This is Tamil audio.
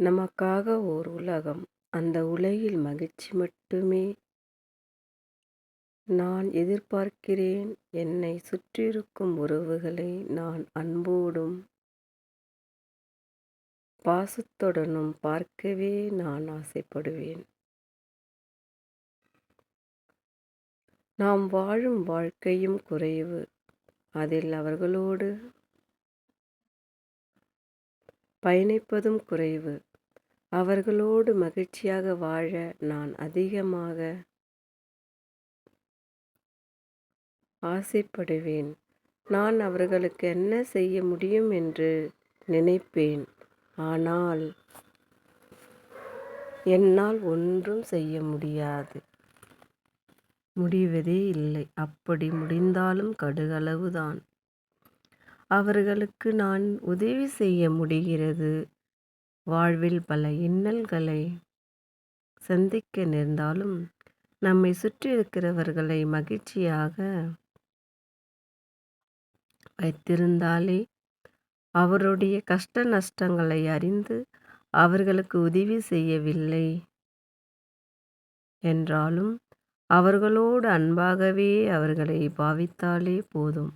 நமக்காக ஓர் உலகம். அந்த உலகில் மகிழ்ச்சி மட்டுமே நான் எதிர்பார்க்கிறேன். என்னை சுற்றியிருக்கும் உறவுகளை நான் அன்போடும் பாசத்துடனும் பார்க்கவே நான் ஆசைப்படுவேன். நாம் வாழும் வாழ்க்கையும் குறைவு. அதில் அவர்களோடு பயணிப்பதும் குறைவு. அவர்களோடு மகிழ்ச்சியாக வாழ நான் அதிகமாக ஆசைப்படுவேன். நான் அவர்களுக்கு என்ன செய்ய முடியும் என்று நினைப்பேன். ஆனால் என்னால் ஒன்றும் செய்ய முடியாது. முடிவதே இல்லை. அப்படி முடிந்தாலும் கடுகளவுதான். அவர்களுக்கு நான் உதவி செய்ய முடிகிறது. வாழ்வில் பல இன்னல்களை சந்திக்க நேர்ந்தாலும் நம்மைச் சுற்றியிருக்கிறவர்களை மகிழ்ச்சியாக வைத்திருந்தாலே அவருடைய கஷ்ட நஷ்டங்களை அறிந்து அவர்களுக்கு உதவி செய்யவில்லை என்றாலும் அவர்களோடு அன்பாகவே அவர்களை பாவித்தாலே போதும்.